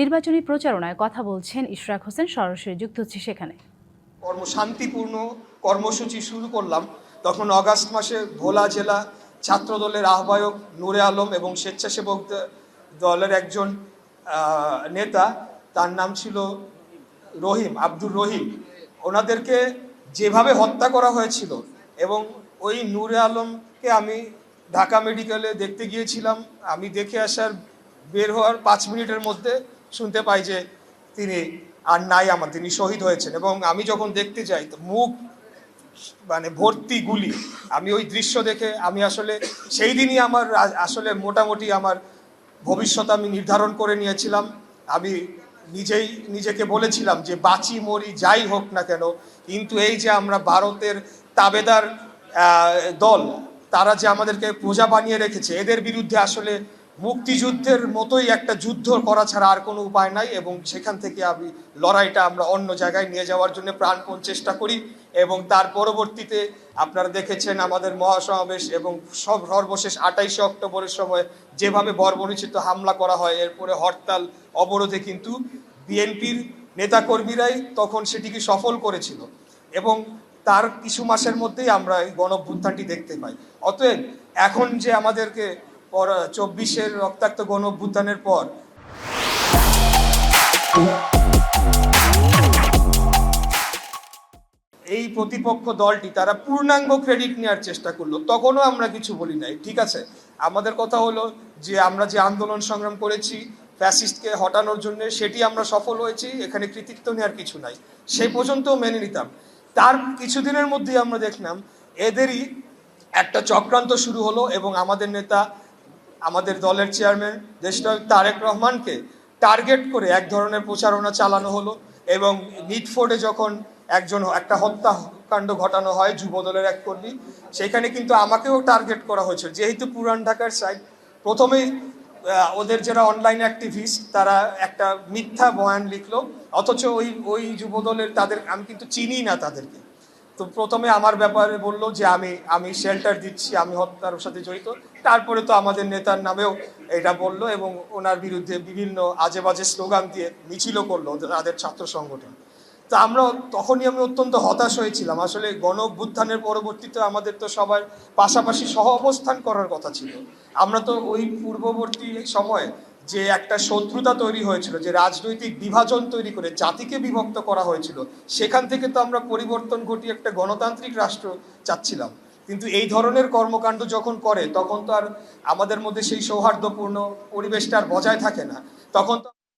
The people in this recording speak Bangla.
নির্বাচনী প্রচারণায় কথা বলছেন ইশরাক হোসেন, সরাসরি যুক্ত হচ্ছে সেখানে। কর্মশান্তিপূর্ণ কর্মসূচি শুরু করলাম। তখন অগাস্ট মাসে ভোলা জেলা ছাত্রদলের আহ্বায়ক নূরে আলম এবং স্বেচ্ছাসেবক দলের একজন নেতা, তার নাম ছিল রহিম, আব্দুর রহিম। ওনাদেরকে যেভাবে হত্যা করা হয়েছিল এবং ওই নূরে আলমকে আমি ঢাকা মেডিকেলে দেখতে গিয়েছিলাম। আমি দেখে আসার বের হওয়ার পাঁচ মিনিটের মধ্যে শুনতে পাই যে তিনি আর নাই আমার, তিনি শহীদ হয়েছেন। এবং আমি যখন দেখতে যাই, তো মুখ মানে ভর্তি গুলি। আমি ওই দৃশ্য দেখে আমি আসলে সেই দিনই আমার আসলে মোটামুটি আমার ভবিষ্যৎ আমি নির্ধারণ করে নিয়েছিলাম। আমি নিজেই নিজেকে বলেছিলাম যে বাঁচি, মরি, যাই হোক না কেন, কিন্তু এই যে আমরা ভারতের তাবেদার দল, তারা যে আমাদেরকে প্রজা বানিয়ে রেখেছে, এদের বিরুদ্ধে আসলে মুক্তিযুদ্ধের মতোই একটা যুদ্ধ করা ছাড়া আর কোনো উপায় নাই এবং সেখান থেকে আমি লড়াইটা আমরা অন্য জায়গায় নিয়ে যাওয়ার জন্য প্রাণপণ চেষ্টা করি এবং তার পরবর্তীতে আপনারা দেখেছেন আমাদের মহাসমাবেশ এবং সব সর্বশেষ আঠাইশে অক্টোবরের সময় যেভাবে বর্বরিচিত হামলা করা হয়, এরপরে হরতাল অবরোধে কিন্তু বিএনপির নেতাকর্মীরাই তখন সেটিকে সফল করেছিল এবং তার কিছু মাসের মধ্যেই আমরা এই গণভ্যুত্থানটি দেখতে পাই। অতএব এখন যে আমাদেরকে পর চব্বিশের রক্তাক্ত গণভ্যুত্থানের পর। এই প্রতিপক্ষ দলটি, তারা পূর্ণাঙ্গ ক্রেডিট নেওয়ার চেষ্টা করল। তখনও আমরা কিছু বলি নাই, ঠিক আছে? আমাদের কথা হলো যে, আমরা যে আন্দোলন সংগ্রাম করেছি ফ্যাসিস্টকে হটানোর জন্য, সেটি আমরা সফল হয়েছি, এখানে কৃতিত্ব নেওয়ার কিছু নাই। সেই পর্যন্ত মেনে নিতাম। তার কিছুদিনের মধ্যেই আমরা দেখলাম, এদেরই একটা চক্রান্ত শুরু হলো এবং আমাদের নেতা আমাদের দলের চেয়ারম্যান দেশনায়ক তারেক রহমানকে টার্গেট করে এক ধরনের প্রচারণা চালানো হলো এবং মিটফোর্ডে যখন একজন, একটা হত্যাকাণ্ড ঘটানো হয় যুব দলের এক কর্মী, সেখানে কিন্তু আমাকেও টার্গেট করা হয়েছিল যেহেতু পুরান ঢাকার সাইড প্রথমেই ওদের যারা অনলাইন অ্যাক্টিভিস্ট তারা একটা মিথ্যা বয়ান লিখলো। অথচ ওই ওই যুব দলের তাদের, আমি কিন্তু চিনি না তাদেরকে। তো প্রথমে আমার ব্যাপারে বলল যে আমি আমি শেল্টার দিচ্ছি, আমি হত্যার সাথে জড়িত। তারপরে তো আমাদের নেতার নামেও এটা বলল এবং ওনার বিরুদ্ধে বিভিন্ন আজে বাজে স্লোগান দিয়ে মিছিলও করল তাদের ছাত্র সংগঠন। তো আমরা তখনই আমি অত্যন্ত হতাশ হয়েছিলাম। আসলে গণ অভ্যুত্থানের পরবর্তীতে আমাদের তো সবার পাশাপাশি সহ অবস্থান করার কথা ছিল। আমরা তো ওই পূর্ববর্তী সময়ে যে একটা শত্রুতা তৈরি হয়েছিল, যে রাজনৈতিক বিভাজন তৈরি করে জাতিকে বিভক্ত করা হয়েছিল, সেখান থেকে তো আমরা পরিবর্তন ঘটিয়ে একটা গণতান্ত্রিক রাষ্ট্র চাচ্ছিলাম। কিন্তু এই ধরনের কর্মকাণ্ড যখন করে, তখন তো আর আমাদের মধ্যে সেই সৌহার্দ্যপূর্ণ পরিবেশটা আর বজায় থাকে না। তখন তো